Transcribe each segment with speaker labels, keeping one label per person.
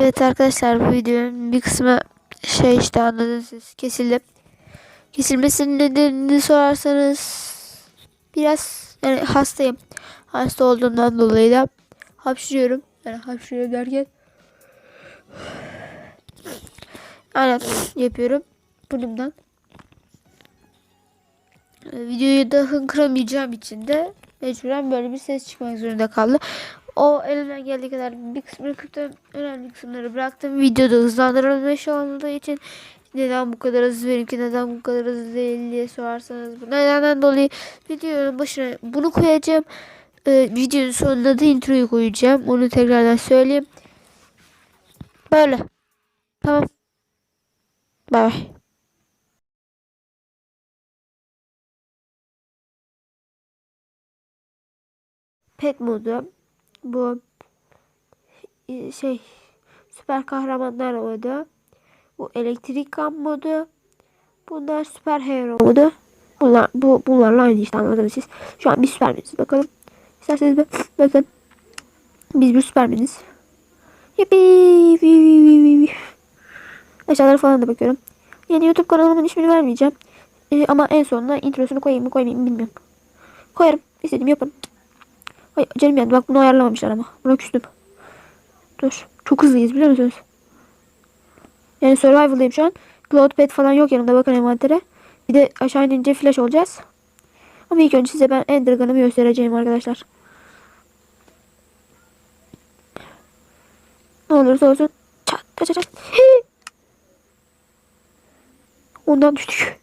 Speaker 1: Evet arkadaşlar bu videonun bir kısmı şey işte anladınız kesildi. Kesilmesinin nedenini sorarsanız biraz yani hastayım. Hasta olduğumdan dolayı da hapşırıyorum. Yani hapşırıyorum derken aynen yapıyorum burnumdan. Videoyu da hınkıramayacağım için de mecburen böyle bir ses çıkmak zorunda kaldı. O elimden geldiği kadar bir kısmını kırptım. Önemli kısımları bıraktım. Videoda hızlandırılmış olmadığı için neden bu kadar hızlı benimki neden bu kadar hızlı değil diye sorarsanız bu nedenden dolayı videonun başına bunu koyacağım. Ee, videonun sonunda da introyu koyacağım. Onu tekrardan söyleyeyim. Böyle. Tamam. Bay bay. Pet modu. Bu e, şey süper kahramanlar modu. Bu elektrik kan modu. Bunlar süper hero modu. Bunlar bu bunlarla aynı işte anladınız siz. Şu an bir süpermeniz bakalım. İsterseniz bir bakın. Biz bir süpermeniz. Yippee. Aşağılara falan da bakıyorum. Yani YouTube kanalımın ismini vermeyeceğim. Ee, ama en sonuna introsunu koyayım mı koymayayım mı bilmiyorum. Koyarım. İstediğimi yapın. Ay canım yandı. Bak bunu ayarlamamışlar ama. Buna küstüm. Dur. Çok hızlıyız biliyor musunuz? Yani survival'dayım şu an. Cloudpad falan yok yanımda bakın envantere. Bir de aşağı inince flash olacağız. Ama ilk önce size ben Ender Gun'ımı göstereceğim arkadaşlar. Ne olursa olsun. Çat. Hii. Ondan düştük.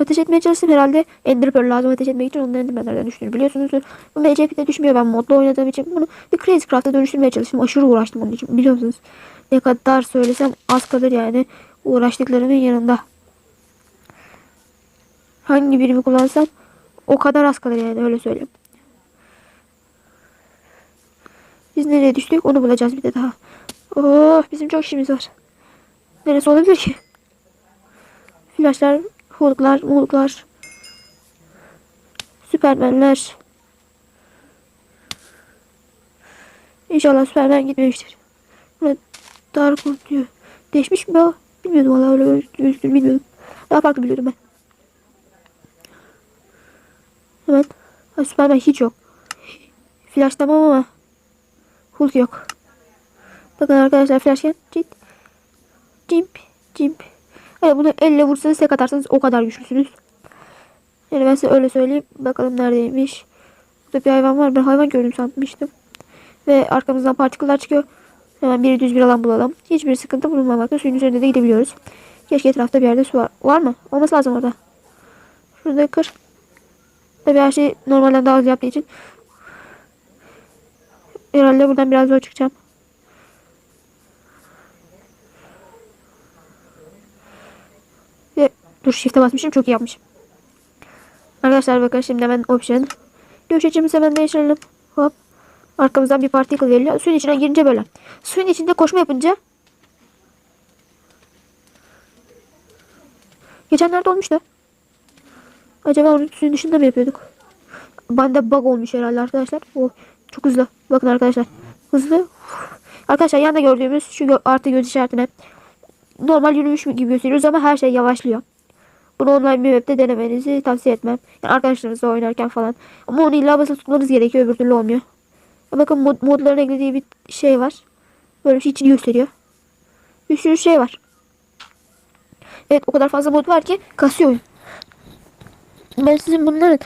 Speaker 1: Ateş etmeye çalıştım herhalde. Ender Pearl lazım ateş etmek için. Onun Enderman'lerden düştüğünü biliyorsunuz. Bu MCP'de düşmüyor ben modda oynadığım için. Bunu bir Crazy Craft'a dönüştürmeye çalıştım. Aşırı uğraştım onun için biliyor musunuz? Ne kadar söylesem az kalır yani. Uğraştıklarımın yanında. Hangi birimi kullansam o kadar az kalır yani öyle söyleyeyim. Biz nereye düştük onu bulacağız bir de daha. Oh bizim çok işimiz var. Neresi olabilir ki? Flashlar, Hulk'lar, Mulk'lar. Süpermenler. İnşallah Süpermen gitmemiştir. Burada Darkhold diyor. Değişmiş mi o? Bilmiyordum valla öyle gözüktüğünü bilmiyordum. Daha farklı biliyordum ben. Hemen. Ha, Süpermen hiç yok. Flash tamam ama Hulk yok. Bakın arkadaşlar flashken cit. Cimp. Cimp. Hani bunu elle vursanız tek atarsanız o kadar güçlüsünüz. Yani ben size öyle söyleyeyim. Bakalım neredeymiş. Burada bir hayvan var. Ben hayvan gördüm sanmıştım. Ve arkamızdan partiküller çıkıyor. Hemen bir düz bir alan bulalım. Hiçbir sıkıntı bulunmamakta. Suyun üzerinde de gidebiliyoruz. Keşke etrafta bir yerde su var. Var mı? Olması lazım orada. Şurada kır. Tabii her şey normalden daha hızlı yaptığı için. Herhalde buradan biraz zor çıkacağım. Ve dur shift'e basmışım. Çok iyi yapmışım. Arkadaşlar bakın şimdi hemen option. Görüş açımızı hemen değiştirelim. Hop. Arkamızdan bir particle veriliyor. Suyun içine girince böyle. Suyun içinde koşma yapınca Geçenlerde olmuştu. Acaba onu suyun dışında mı yapıyorduk? Bende bug olmuş herhalde arkadaşlar. Oh, çok hızlı. Bakın arkadaşlar. Hızlı. Arkadaşlar yanda gördüğümüz şu artı göz işaretine normal yürümüş gibi gösteriyoruz ama her şey yavaşlıyor. Bunu online bir webde denemenizi tavsiye etmem. Yani arkadaşlarınızla oynarken falan. Ama onu illa basılı tutmanız gerekiyor. Öbür türlü olmuyor. Bakın mod, modların eklediği bir şey var. Böyle bir şey gösteriyor. Bir sürü şey var. Evet o kadar fazla mod var ki kasıyor oyun. Ben sizin bunların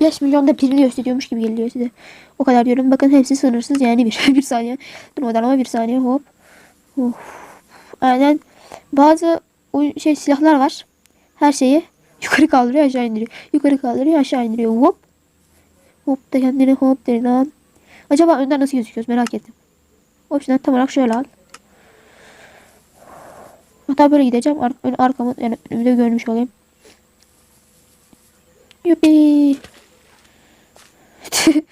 Speaker 1: 5 milyonda birini gösteriyormuş gibi geliyor size. O kadar diyorum. Bakın hepsi sınırsız yani bir, bir saniye. Durmadan ama bir saniye hop. Of. Aynen. Bazı şey silahlar var. Her şeyi yukarı kaldırıyor aşağı indiriyor. Yukarı kaldırıyor aşağı indiriyor. Hop. Hop da kendini hop derin. Acaba önden nasıl gözüküyoruz merak ettim. O yüzden tam olarak şöyle al. Hatta böyle gideceğim. Ar ön arkamı yani önümde görmüş olayım. Yuppie.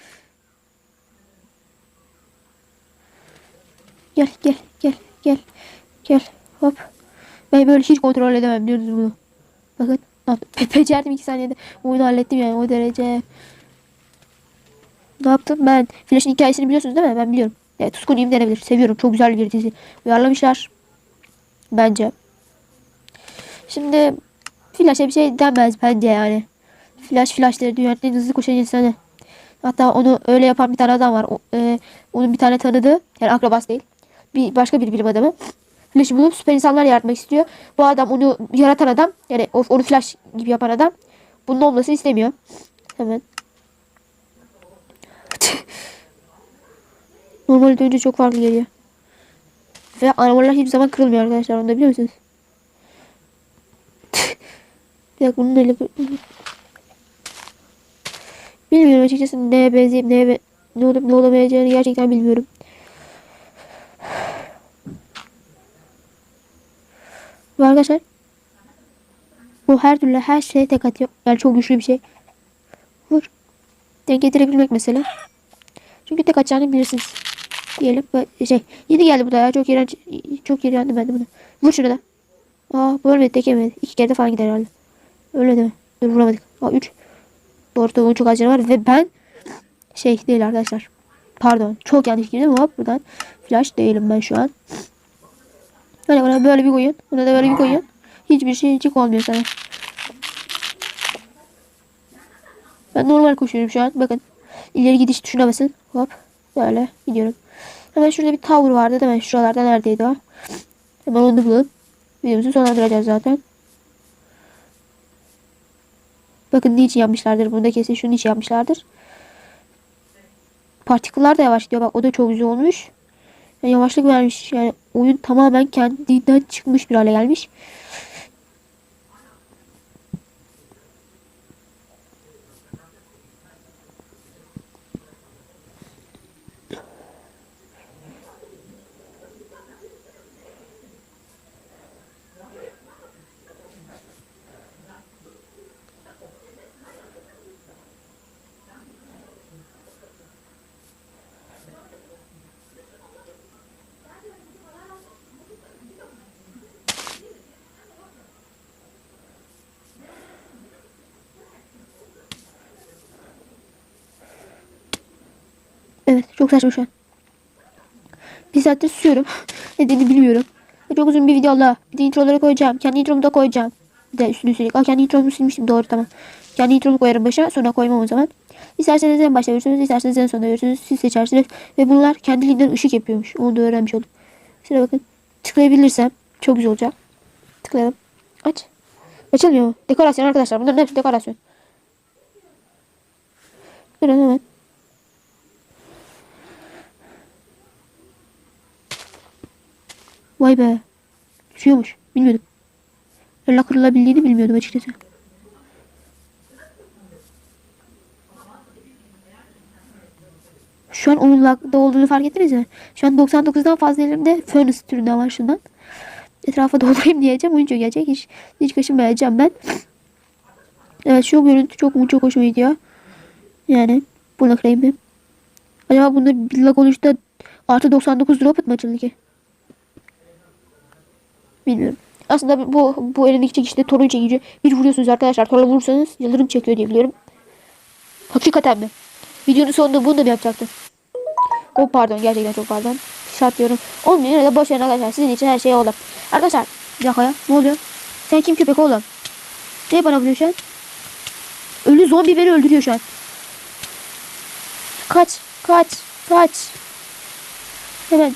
Speaker 1: gel gel gel gel. Gel. Hop. Ben böyle hiç kontrol edemem diyoruz bunu. Bakın. Be becerdim 2 saniyede. Oyunu hallettim yani o derece. Ne yaptım ben? Flash'ın hikayesini biliyorsunuz değil mi? Ben biliyorum. Evet, Tuskun iyi denebilir. Seviyorum. Çok güzel bir dizi. Uyarlamışlar. Bence. Şimdi Flash'a bir şey denmez bence yani. Flash Flash'ları dünyanın hızlı koşan insanı. Hatta onu öyle yapan bir tane adam var. O, e, onun bir tane tanıdığı yani akrabası değil. Bir başka bir bilim adamı. Flash'ı bulup süper insanlar yaratmak istiyor. Bu adam onu yaratan adam yani onu Flash gibi yapan adam bunun olmasını istemiyor. Hemen. Normal dönünce çok farklı geliyor. Ve arabalar hiçbir zaman kırılmıyor arkadaşlar. Onu da biliyor musunuz? bir bunun öyle Bilmiyorum açıkçası neye benzeyip neye ne olup ne olamayacağını gerçekten bilmiyorum. Ve arkadaşlar bu her türlü her şeye tek atıyor. Yani çok güçlü bir şey. Vur. Denk getirebilmek mesela. Çünkü tek atacağını bilirsiniz. Diyelim şey yeni geldi bu da ya çok iğrenç çok iğrendim ben de bunu. Vur şunu da. Aa bu ölmedi tek yemedi. İki kere de falan gider herhalde. Öyle mi? Dur vuramadık. Aa üç. Bu arada çok acı var ve ben şey değil arkadaşlar. Pardon. Çok yanlış girdim ama buradan flash değilim ben şu an. Hani bana böyle bir koyun. Buna da böyle bir koyun. Hiçbir şeycik olmuyor sana. Ben normal koşuyorum şu an. Bakın. İleri gidiş tuşuna basın. Hop. Böyle gidiyorum. Hemen şurada bir tower vardı mi? Şuralarda neredeydi o? Hemen onu bulalım. Videomuzu sonlandıracağız zaten. Bakın niçin yapmışlardır. Bunu da kesin şunun için yapmışlardır. Partiküller de yavaş gidiyor. Bak o da çok güzel olmuş. Yani yavaşlık vermiş. Yani oyun tamamen kendinden çıkmış bir hale gelmiş. Evet çok saçma şu an. Bir saattir susuyorum. Nedenini bilmiyorum. Çok uzun bir video Allah. Bir de introları koyacağım. Kendi intromu da koyacağım. Bir de üstüne üstelik. Aa, kendi intromu silmiştim doğru tamam. Kendi intromu koyarım başa sonra koymam o zaman. İsterseniz en başta görürsünüz, isterseniz en sonunda görürsünüz. Siz seçersiniz. Ve bunlar kendiliğinden ışık yapıyormuş. Onu da öğrenmiş oldum. Şuna bakın. Tıklayabilirsem çok güzel olacak. Tıklayalım. Aç. Açılmıyor? Dekorasyon arkadaşlar. Bunların hepsi dekorasyon. Hemen hemen. Vay be. Düşüyormuş. Bilmiyordum. Öyle kırılabildiğini bilmiyordum açıkçası. Şu an oyun lagda olduğunu fark ettiniz mi? Şu an 99'dan fazla elimde Furnace türünden var şundan. Etrafa doldurayım diyeceğim. Oyun gelecek. Hiç, hiç kaşınmayacağım ben. Evet şu görüntü çok mu çok hoşuma gidiyor. Yani bunu kırayım bir. Acaba bunda lag oluşta artı 99 drop mı açıldı ki? Bilmiyorum. Aslında bu bu elindeki çekişte torun çekici. Bir vuruyorsunuz arkadaşlar. Torla vurursanız yıldırım çekiyor diye biliyorum. Hakikaten mi? Videonun sonunda bunu da bir yapacaktım. O pardon gerçekten çok pardon. Şart diyorum. Olmuyor yine de boş verin arkadaşlar. Sizin için her şey oldu. Arkadaşlar bir dakika. Ne oluyor? Sen kim köpek oğlum? Ne bana vuruyor şu an? Ölü zombi beni öldürüyor şu an. Kaç. Kaç. Kaç. Hemen.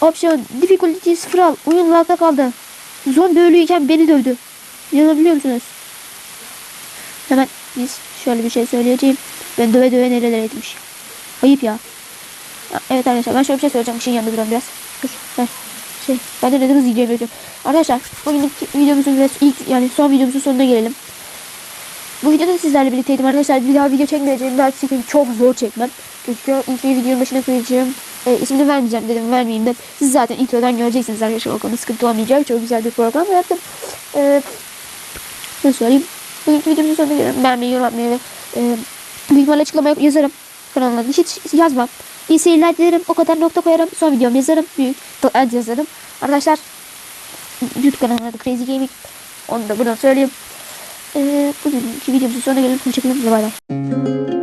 Speaker 1: Option. Difficulty 0 al. Oyun lagda kaldı. Zombi ölüyken beni dövdü. İnanabiliyor musunuz? Hemen biz şöyle bir şey söyleyeceğim. Ben döve döve nerelere etmiş. Ayıp ya. Evet arkadaşlar ben şöyle bir şey söyleyeceğim. İşin yanında duralım biraz. Ver. Şey, ben de neden hızlı gidiyorum. Arkadaşlar bugünlük videomuzun ve ilk yani son videomuzun sonuna gelelim. Bu videoda sizlerle birlikteydim arkadaşlar. Bir daha video çekmeyeceğim. Belki çekeyim. Çok zor çekmem. Çünkü ilk videonun başına koyacağım. E, ismini vermeyeceğim dedim. Vermeyeyim de. Siz zaten introdan göreceksiniz arkadaşlar. O konuda sıkıntı olmayacak. Çok güzel bir program yaptım. E, ne söyleyeyim. Bugünkü videomuzun sonuna gelelim. Beğenmeyi, yorum atmayı ve e, büyük ihtimalle açıklamaya yazarım. Kanalına hiç yazmam. İyi seyirler dilerim. O kadar nokta koyarım. Son videom yazarım. Büyük ad yazarım. Arkadaşlar YouTube kanalına da Crazy Gaming. Onu da buradan söyleyeyim. Ee, bugünkü videomuzun sonuna gelelim. Hoşçakalın. Bay bay.